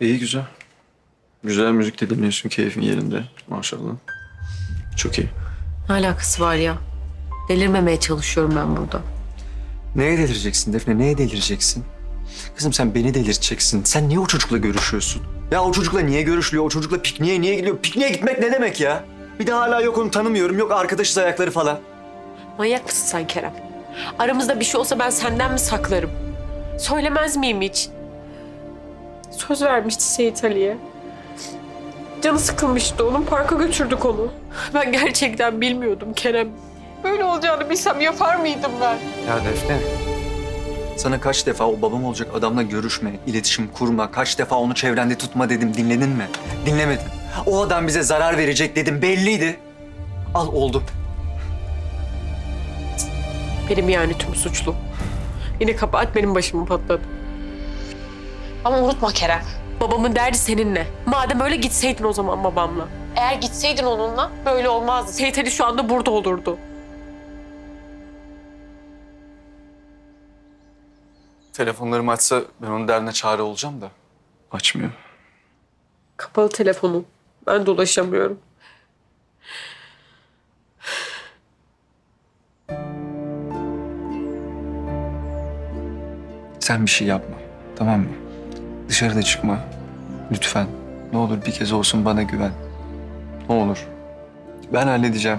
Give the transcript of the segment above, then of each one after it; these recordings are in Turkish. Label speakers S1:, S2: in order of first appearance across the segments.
S1: İyi güzel. Güzel müzik de dinliyorsun keyfin yerinde maşallah. Çok iyi.
S2: Ne alakası var ya? Delirmemeye çalışıyorum ben burada.
S1: Neye delireceksin Defne? Neye delireceksin? Kızım sen beni delirteceksin. Sen niye o çocukla görüşüyorsun? Ya o çocukla niye görüşülüyor? O çocukla pikniğe niye gidiyor? Pikniğe gitmek ne demek ya? Bir de hala yok onu tanımıyorum. Yok arkadaşız ayakları falan.
S2: Manyak mısın sen Kerem? Aramızda bir şey olsa ben senden mi saklarım? Söylemez miyim hiç? Söz vermişti Seyit Ali'ye. Canı sıkılmıştı onun. Parka götürdük onu. Ben gerçekten bilmiyordum Kerem. Böyle olacağını bilsem yapar mıydım ben?
S1: Ya Defne. Sana kaç defa o babam olacak adamla görüşme, iletişim kurma, kaç defa onu çevrende tutma dedim. Dinledin mi? Dinlemedin. O adam bize zarar verecek dedim. Belliydi. Al oldu.
S2: Benim yani tüm suçlu. Yine kabahat benim başıma patladı. Ama unutma Kerem. Babamın derdi seninle. Madem öyle gitseydin o zaman babamla. Eğer gitseydin onunla böyle olmazdı. Seyit Ali şu anda burada olurdu.
S1: Telefonlarımı açsa ben onun derdine çare olacağım da. Açmıyor.
S2: Kapalı telefonum. Ben de ulaşamıyorum.
S1: Sen bir şey yapma. Tamam mı? Dışarıda çıkma. Lütfen. Ne olur bir kez olsun bana güven. Ne olur. Ben halledeceğim.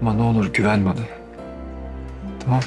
S1: Ama ne olur güven bana. Tamam.